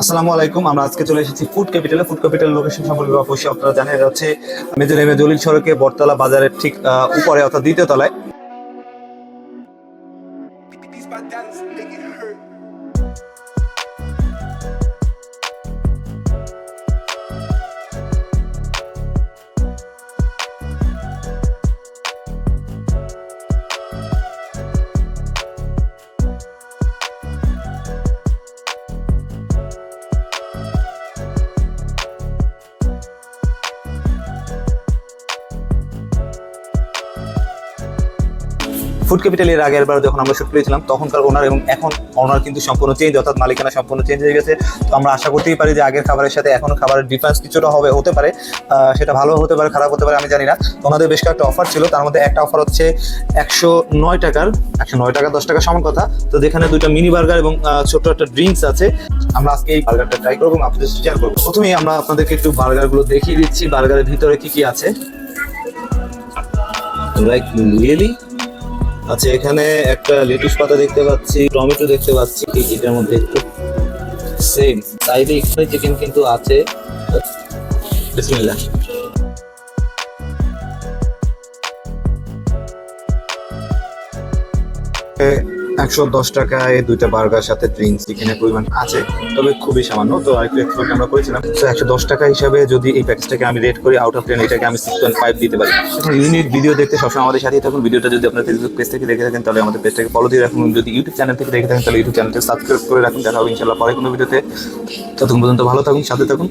আসসালামু আলাইকুম, আমরা আজকে চলে এসেছি ফুড ক্যাপিটালে। ফুড ক্যাপিটাল লোকেশন সম্পর্কে অবশ্যই আপনারা জানেন, এটা হচ্ছে মেজর এম এ দলিল সড়কে, বটতলা বাজারের ঠিক উপরে, অর্থাৎ দ্বিতীয় তলায়। ফুড ক্যাপিটালের আগের বার যখন আমরা শুট করেছিলাম, তখনকার ওনার এবং এখন ওনার কিন্তু সম্পূর্ণ চেঞ্জ অর্থাৎ মালিকানা সম্পূর্ণ চেঞ্জ হয়ে গেছে। তো আমরা আশা করতেই পারি যে আগের খাবারের সাথে এখন খাবারের ডিফারেন্স কিছুটা হবে, হতে পারে। সেটা ভালো হতে পারে, খারাপ হতে পারে, আমি জানি না। ওনাদের বেশ কয়েকটা অফার ছিল, তার মধ্যে একটা অফার হচ্ছে একশো নয় টাকার, একশো নয় টাকা, দশ টাকা সমান কথা। তো যেখানে দুইটা মিনি বার্গার এবং ছোট্ট একটা ড্রিঙ্কস আছে। আমরা আজকে এই বার্গারটা ট্রাই করব এবং আপনাদের শেয়ার করব। প্রথমেই আমরা আপনাদেরকে একটু বার্গারগুলো দেখিয়ে দিচ্ছি বার্গারের ভিতরে কি কি আছে। লাইক রিয়েলি আচ্ছা এখানে একটা লেটুস পাতা দেখতে পাচ্ছি, টমেটো দেখতে পাচ্ছি এটার মধ্যে একটু সেম সাইডে এখানে চিকেন কিন্তু আছে। বিসমিল্লাহ। একশো দশ টাকায় দুইটা বার্গার সাথে ড্রিঙ্কস চিকেনের পরিমাণ আছে, তবে খুবই সামান্য। তো আরেকটু এক্সপ্লোর আমরা করেছিলাম। তো একশো দশ টাকা হিসাবে যদি এই প্যাকেজটাকে আমি রেট করি আউট অফ টেন এটাকে আমি সিক্স পয়েন্ট ফাইভ দিতে পারি। এখন ইউনিক ভিডিও দেখতে সবসময় আমাদের সাথেই থাকুন। ভিডিওটা যদি আপনার ফেসবুক পেজ থেকে দেখে থাকেন, তাহলে আমাদের পেজটাকে ফলো দিয়ে রাখুন। যদি ইউটিউব চ্যানেল থেকে দেখে থাকেন, তাহলে ইউটিউব চ্যানেলটা সাবস্ক্রাইব করে রাখুন। দেখা হবে ইনশাল্লাহ পরে কোনো ভিডিওতে। ততক্ষণ পর্যন্ত ভালো থাকুন, সাথে থাকুন।